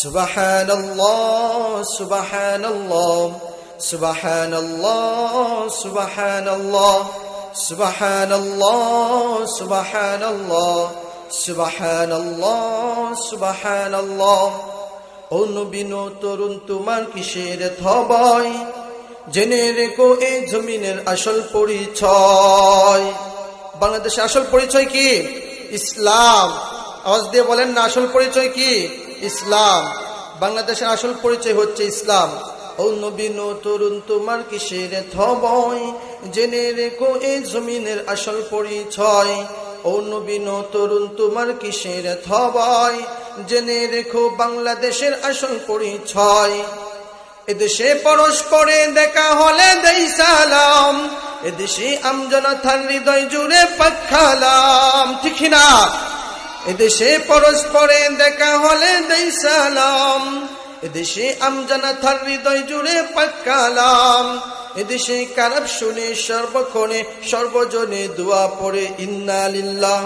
সুবাহান সুবাহান সুবাহান সুবাহান সুবাহান সুবাহান সুবাহান সুবাহান ও নবীন তরুণ, তোমার কিসের থবয় জেনে রেখো এই জমিনের আসল পরিচয়। বাংলাদেশের আসল পরিচয় কি? ইসলাম। আওয়াজ দিয়ে বলেন না, আসল পরিচয় কি? ইসলাম। বাংলাদেশের আসল পরিচয় হচ্ছে ইসলাম। ও নবীন তরুণ তোমার কিসের থবয়? জেনে রেখো এই জমিনের আসল পরিচয়। ও নবীন তরুণ তোমার কিসের থবয়? জেনে রেখো বাংলাদেশের আসল পরিচয়। এদেশে পরস্পরে দেখা হলে দেই সালাম। এদেশে আমজনা থার হৃদয় জুড়ে পাখালাম ঠিক না এদেশে পরস্পরে দেখা হলে দেই সালাম। এদেশে আমজানা থার হৃদয় জুড়ে পাকালাম এদেশে কারাপ শুনে সর্বক্ষণে সর্বজনে দোয়া পড়ে, ইন্না লিল্লাহ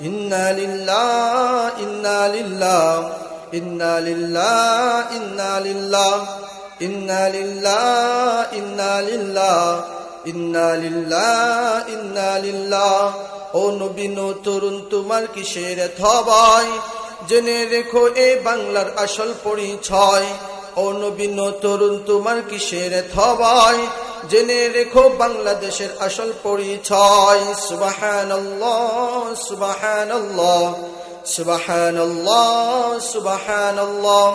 ইন্না লিল্লাহ ইন্না লিল্লাহ, ইন্না ইন্নালিল্লাহ ও নবীন তরুণ, তোমার কিসের থবায় জেনে রেখো এ বাংলার আসল পরিচয়। ও নবীন তরুণ, তোমার কিসের থবাই জেনে রেখো বাংলাদেশের আসল পরিচয়। সুবাহান্লাহ সুবাহান্লাহ সুবাহান্লাহ সুবাহান্লাহ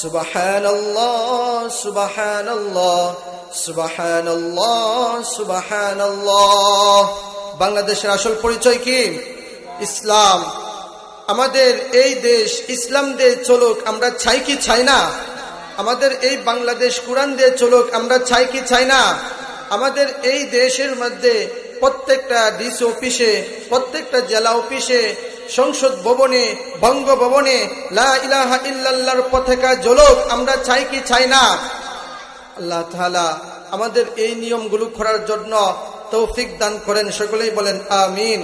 সুবাহান্লাহ সুবাহান্লাহ বাংলাদেশের আসল পরিচয় কি? ইসলাম। আমাদের এই দেশ ইসলাম দিয়ে চলুক, আমরা চাই কি চাই না? আমাদের এই বাংলাদেশ কোরআন দিয়ে চলুক, আমরা চাই কি চাই না? আমাদের এই দেশের মধ্যে প্রত্যেকটা ডিসি অফিসে, প্রত্যেকটা জেলা অফিসে, সংসদ ভবনে, বঙ্গভবনে লা ইলাহা ইল্লাল্লাহর পতাকা জ্বলুক আমরা চাই কি চাই না? আল্লাহ তালা আমাদের এই নিয়মগুলো করার জন্য তৌফিক দান করেন। সকলেই বলেন আমিন।